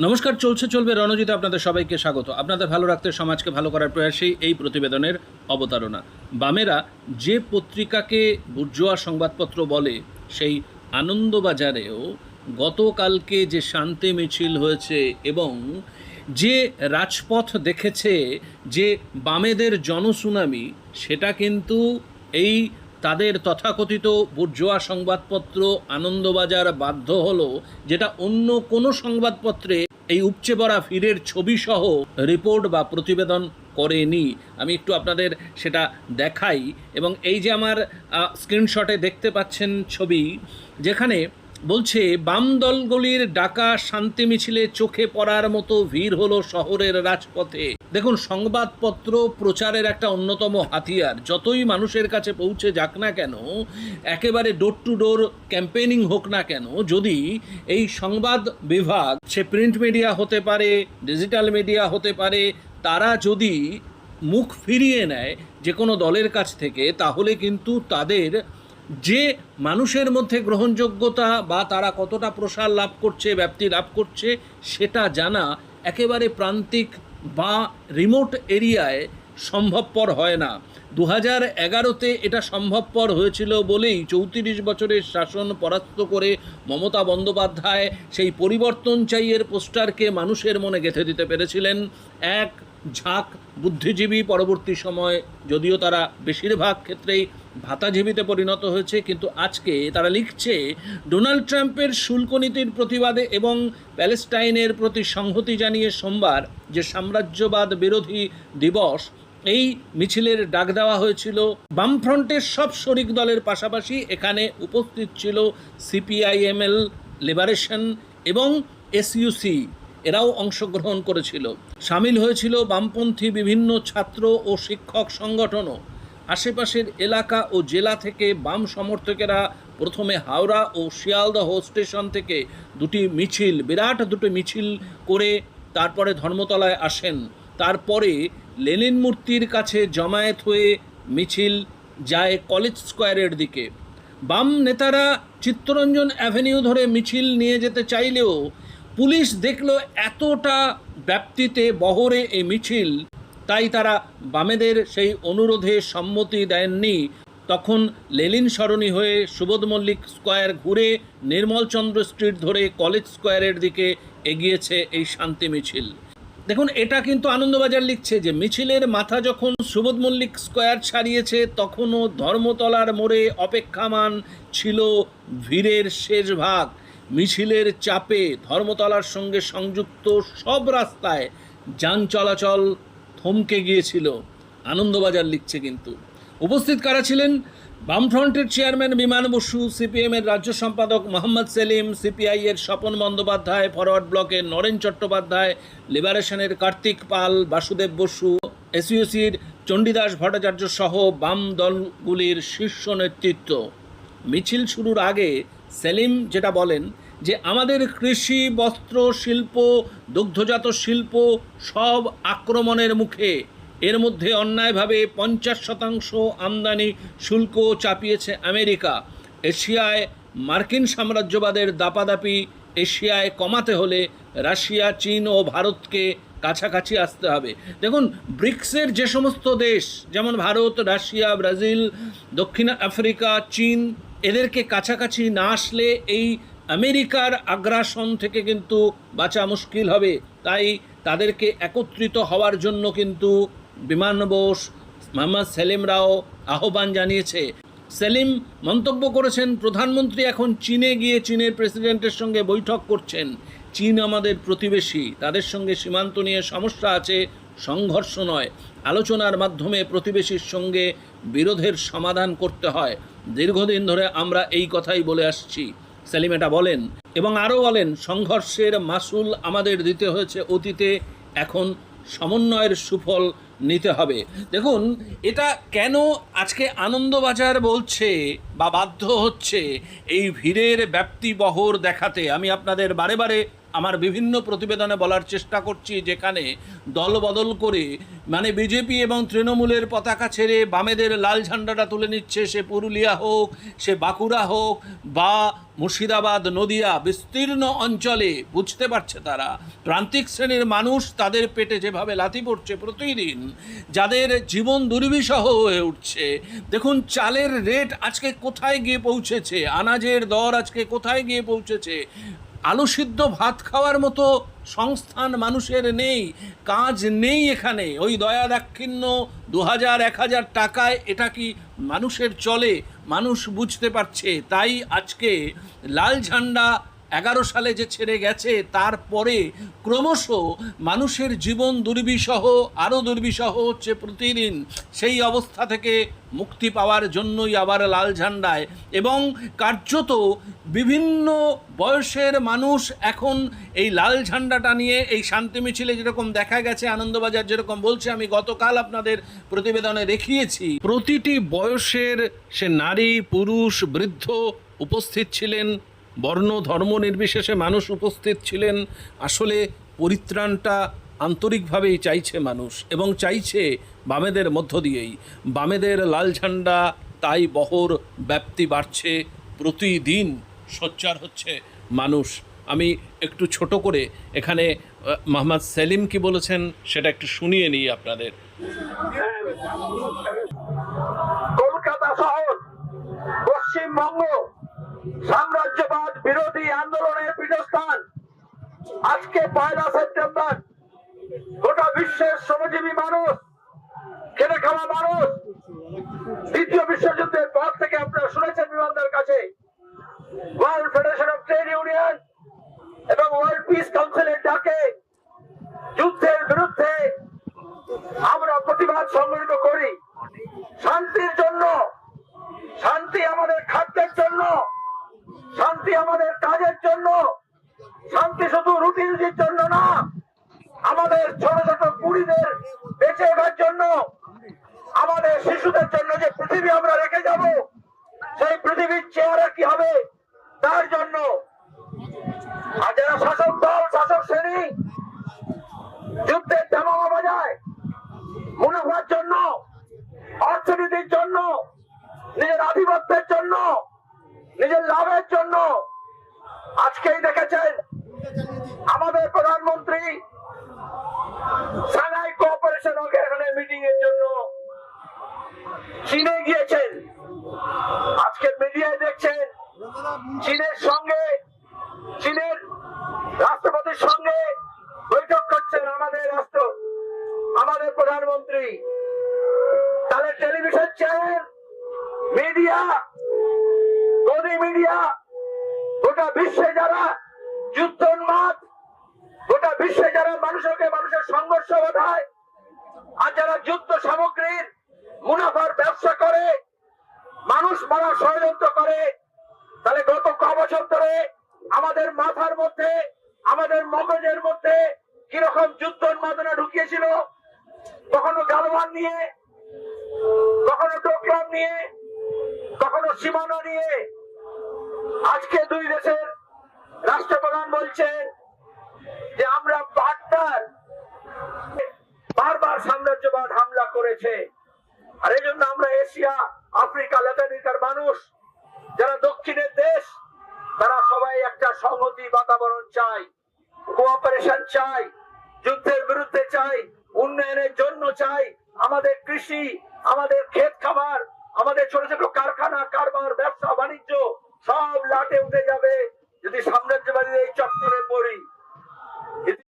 নমস্কার, চলছে, চলবে রণজিতে আপনাদের সবাইকে স্বাগত। আপনাদের ভালো রাখতে, সমাজকে ভালো করার প্রয়াসেই এই প্রতিবেদনের অবতারণা। বামেরা যে পত্রিকাকে বুর্জোয়া সংবাদপত্র বলে, সেই আনন্দবাজারেও গতকালকে যে শান্তি মিছিল হয়েছে এবং যে রাজপথ দেখেছে যে বামেদের জনসুনামি, সেটা কিন্তু এই তাদের তথাকথিত বুর্জোয়া সংবাদপত্র আনন্দবাজার বাধ্য হলো, যেটা অন্য কোনো সংবাদপত্রে এই উপচে পড়া ভিড়ের ছবি সহ রিপোর্ট বা প্রতিবেদন করেনি। আমি একটু আপনাদের সেটা দেখাই এবং এই যে আমার স্ক্রিনশটে দেখতে পাচ্ছেন ছবি, যেখানে বলছে, বাম দলগুলির ডাকা শান্তি মিছিলে চোখে পড়ার মতো ভিড় হলো শহরের রাজপথে। দেখুন, সংবাদপত্র প্রচারের একটা অন্যতম হাতিয়ার। যতই মানুষের কাছে পৌঁছে যাক না কেন, একেবারে ডোর টু ডোর ক্যাম্পেইনিং হোক না কেন, যদি এই সংবাদ বিভাগ, সে প্রিন্ট মিডিয়া হতে পারে ডিজিটাল মিডিয়া হতে পারে, তারা যদি মুখ ফিরিয়ে নেয় যে কোনো দলের কাছ থেকে, তাহলে কিন্তু তাদের যে মানুষের মধ্যে গ্রহণযোগ্যতা বা তারা কতটা প্রসার লাভ করছে, ব্যাপ্তি লাভ করছে, সেটা জানা একেবারে প্রান্তিক বা রিমোট এরিয়ায় সম্ভবপর হয় না। দু হাজার এগারোতে এটা সম্ভবপর হয়েছিল বলেই চৌত্রিশ বছরের শাসন পরাস্ত করে মমতা বন্দ্যোপাধ্যায় সেই পরিবর্তন চাইয়ের পোস্টারকে মানুষের মনে গেঁথে দিতে পেরেছিলেন। এক ঝাঁক বুদ্ধিজীবী পরবর্তী সময়, যদিও তারা বেশিরভাগ ক্ষেত্রেই ভাতাজীবীতে পরিণত হয়েছে, কিন্তু আজকে তারা লিখছে, ডোনাল্ড ট্রাম্পের শুল্ক নীতির প্রতিবাদে এবং প্যালেস্টাইনের প্রতি সংহতি জানিয়ে সোমবার যে সাম্রাজ্যবাদ বিরোধী দিবস, এই মিছিলের ডাক দেওয়া হয়েছিল। বামফ্রন্টের সব শরিক দলের পাশাপাশি এখানে উপস্থিত ছিল সিপিআইএমএল, লিবারেশন এবং এসইউসি। এরাও অংশগ্রহণ করেছিল। সামিল হয়েছিল বামপন্থী বিভিন্ন ছাত্র ও শিক্ষক সংগঠনও। আশেপাশের এলাকা ও জেলা থেকে বাম সমর্থকেরা প্রথমে হাওড়া ও শিয়ালদহ স্টেশন থেকে দুটি মিছিল, বিরাট দুটি মিছিল করে তারপরে ধর্মতলায় আসেন। তারপরে লেনিন মূর্তির কাছে জমায়েত হয়ে মিছিল যায় কলেজ স্কোয়ারের দিকে। বাম নেতারা চিত্তরঞ্জন অ্যাভিনিউ ধরে মিছিল নিয়ে যেতে চাইলেও পুলিশ দেখল এতটা ব্যাপ্তিতে বহরে এই মিছিল তাই তারা বামেদের সেই অনুরোধে সম্মতি দেননি। তখন লেলিন সরণি হয়ে সুবোধ মল্লিক স্কোয়ার ঘুরে নির্মলচন্দ্র স্ট্রিট ধরে কলেজ স্কোয়ারের দিকে এগিয়েছে এই শান্তি মিছিল। দেখুন, এটা কিন্তু আনন্দবাজার লিখছে যে মিছিলের মাথা যখন সুবোধ মল্লিক স্কোয়ার ছাড়িয়েছে, তখনও ধর্মতলার মোড়ে অপেক্ষামান ছিল ভিড়ের শেষ ভাগ। মিছিলের চাপে ধর্মতলার সঙ্গে সংযুক্ত সব রাস্তায় যান চলাচল থমকে গিয়েছিল। আনন্দবাজার লিখছে কিন্তু। উপস্থিত কারা ছিলেন? বামফ্রন্টের চেয়ারম্যান বিমান বসু, সিপিএমের রাজ্য সম্পাদক মোহাম্মদ সেলিম, সিপিআইয়ের স্বপন বন্দ্যোপাধ্যায়, ফরওয়ার্ড ব্লকের নরেন চট্টোপাধ্যায়, লিবারেশনের কার্তিক পাল, বাসুদেব বসু, এসইউসির চণ্ডীদাস ভট্টাচার্য সহ বাম দলগুলির শীর্ষ নেতৃত্ব। মিছিল শুরুর আগে সেলিম যেটা বলেন যে আমাদের কৃষি, বস্ত্র, শিল্প, দুগ্ধজাত শিল্প সব আক্রমণের মুখে। এর মধ্যে অন্যায়ভাবে পঞ্চাশ শতাংশ আমদানি শুল্ক চাপিয়েছে আমেরিকা। এশিয়ায় মার্কিন সাম্রাজ্যবাদের দাপাদাপি এশিয়ায় কমাতে হলে রাশিয়া, চীন ও ভারতকে কাছাকাছি আসতে হবে। দেখুন, ব্রিক্সের যে সমস্ত দেশ, যেমন ভারত, রাশিয়া, ব্রাজিল, দক্ষিণ আফ্রিকা, চীন, এদেরকে কাছাকাছি না আসলে এই আমেরিকার আগ্রাসন থেকে কিন্তু বাঁচা মুশকিল হবে। তাই তাদেরকে একত্রিত হওয়ার জন্য কিন্তু বিমান বোস মোহাম্মদ সেলিম রাও আহ্বান জানিয়েছে। সেলিম মন্তব্য করেছেন, প্রধানমন্ত্রী এখন চীনে গিয়ে চীনের প্রেসিডেন্টের সঙ্গে বৈঠক করছেন। চীন আমাদের প্রতিবেশী। তাদের সঙ্গে সীমান্ত নিয়ে সমস্যা আছে, সংঘর্ষ নয়। আলোচনার মাধ্যমে প্রতিবেশীর সঙ্গে বিরোধের সমাধান করতে হয়। দীর্ঘদিন ধরে আমরা এই কথাই বলে আসছি। সেলিম এটা বলেন এবং আরও বলেন, সংঘর্ষের মাসুল আমাদের দিতে হয়েছে অতীতে, এখন সমন্বয়ের সুফল নিতে হবে। দেখুন, এটা কেন আজকে আনন্দবাজার বলছে বা বাধ্য হচ্ছে এই ভিড়ের ব্যাপ্তি বহর দেখাতে? আমি আপনাদের বারে বারে আমার বিভিন্ন প্রতিবেদনে বলার চেষ্টা করছি যেখানে দল বদল করে মানে বিজেপি এবং তৃণমূলের পতাকা ছেড়ে বামেদের লাল ঝান্ডাটা তুলে নিচ্ছে, সে পুরুলিয়া হোক, সে বাঁকুড়া হোক বা মুর্শিদাবাদ, নদিয়া, বিস্তীর্ণ অঞ্চলে, বুঝতে পারছে তারা, প্রান্তিক শ্রেণির মানুষ তাদের পেটে যেভাবে লাথি পড়ছে প্রতিদিন, যাদের জীবন দুর্বিষহ হয়ে উঠছে। দেখুন, চালের রেট আজকে কোথায় গিয়ে পৌঁছেছে? আনাজের দর আজকে কোথায় গিয়ে পৌঁছেছে? আলু সিদ্ধ ভাত খাওয়ার মতো সংস্থান মানুষের নেই, কাজ নেই এখানে। ওই দয়া দাক্ষিণ্য দু হাজার এক হাজার টাকায় এটা কি মানুষের চলে? মানুষ বুঝতে পারছে। তাই আজকে লাল ঝান্ডা এগারো সালে যে ছেড়ে গেছে, তারপরে ক্রমশ মানুষের জীবন দুর্বিষহ আরও দুর্বিষহ হচ্ছে প্রতিদিন। সেই অবস্থা থেকে মুক্তি পাওয়ার জন্যই আবার লাল ঝান্ডায়। এবং কার্যত বিভিন্ন বয়সের মানুষ এখন এই লাল ঝান্ডাটা নিয়ে, এই শান্তি মিছিলে যেরকম দেখা গেছে, আনন্দবাজার যেরকম বলছে, আমি গতকাল আপনাদের প্রতিবেদনে দেখিয়েছি। প্রতিটি বয়সের সে নারী, পুরুষ, বৃদ্ধ উপস্থিত ছিলেন বর্ণ ধর্ম নির্বিশেষে মানুষ উপস্থিত ছিলেন। আসলে পরিত্রাণটা আন্তরিকভাবেই চাইছে মানুষ এবং চাইছে বামেদের মধ্য দিয়েই। বামেদের লাল ঝান্ডা, তাই বহর ব্যাপ্তি বাড়ছে, প্রতিদিন সোচ্চার হচ্ছে মানুষ। আমি একটু ছোট করে এখানে মোহাম্মদ সেলিম কি বলেছেন সেটা একটু শুনিয়ে নিই আপনাদের। কলকাতা শহর, পশ্চিমবঙ্গ সাম্রাজ্যবাদ বিরোধী আন্দোলনের পীঠস্থান। আজকে পয়লা সেপ্টেম্বর, গোটা বিশ্বের শ্রমজীবী মানুষ, খেটে খাওয়া মানুষ, দ্বিতীয় বিশ্বযুদ্ধের পর থেকে আপনারা শুনেছেন বিমানদের কাছে। World federation of trade union এবং ওয়ার্ল্ড পিস কাউন্সিলের ডাকে যুদ্ধের বিরুদ্ধে আমরা প্রতিবাদ সংগঠিত করি শান্তির জন্য শান্তি আমাদের খাদ্যের জন্য শান্তি আমাদের কাজের জন্য শান্তি শুধু রুটি রুটির জন্য না আমাদের ছোট ছোট কুড়িদের বেঁচে ওঠার জন্য। আমাদের শিশুদের জন্য যে পৃথিবী আমরা রেখে যাব, সেই পৃথিবীর চেহারা কি হবে, তার জন্য। আর যারা শাসক দল, শাসক শ্রেণি, যুদ্ধের দামামা বাজায় মুনাফার জন্য, অর্থনীতির জন্য, নিজের আধিপত্যের জন্য, নিজের লাভের জন্য। আজকেই দেখেছেন, আমাদের প্রধানমন্ত্রী সাংহাই কোঅপারেশন অর্গানাইজেশনের মিটিং এর জন্য চীনে গিয়েছেন। আজকের মিডিয়ায় দেখছেন চীনের সঙ্গে, চীনের রাষ্ট্রপতির সঙ্গে বৈঠক করছেন আমাদের রাষ্ট্র, আমাদের প্রধানমন্ত্রী। তাহলে টেলিভিশন চ্যানেল, মিডিয়া গদি মিডিয়া, গোটা বিশ্বে যারা যুদ্ধ উন্মাদ, গোটা বিশ্বে যারা মানুষকে মানুষের সংঘর্ষ বাধায় আর যারা যুদ্ধ সামগ্রীর মুনাফার ব্যবসা করে, মানুষ মারা ষড়যন্ত্র করে। তাহলে গত ক বছর ধরে আমাদের মাথার মধ্যে, আমাদের মগজের মধ্যে কীরকম যুদ্ধ উন্মাদনা ঢুকিয়েছিল? কখনো গালওয়ান নিয়ে, কখনো ডোকলাম নিয়ে, কখনো সীমানা নিয়ে। আজকে দুই দেশের রাষ্ট্রপ্রধান বলছেন যে আমরা পার্টনার বারবার সাম্রাজ্যবাদ হামলা করেছে আর এই জন্য আমরা এশিয়া আফ্রিকা ল্যাটিনিকার মানুষ যারা দক্ষিণের দেশ তারা সবাই একটা সংহতি বাতাবরণ চাই কোঅপারেশন চাই, যুদ্ধের বিরুদ্ধে চাই, উন্নয়নের জন্য চাই। আমাদের কৃষি, আমাদের ক্ষেত খাবার আমাদের ছোট ছোট কারখানা, কারবার, ব্যবসা, বাণিজ্য, সব লাটে উঠে যাবে। যদি সাম্রাজ্যবাদীর এই চক্করে পড়ি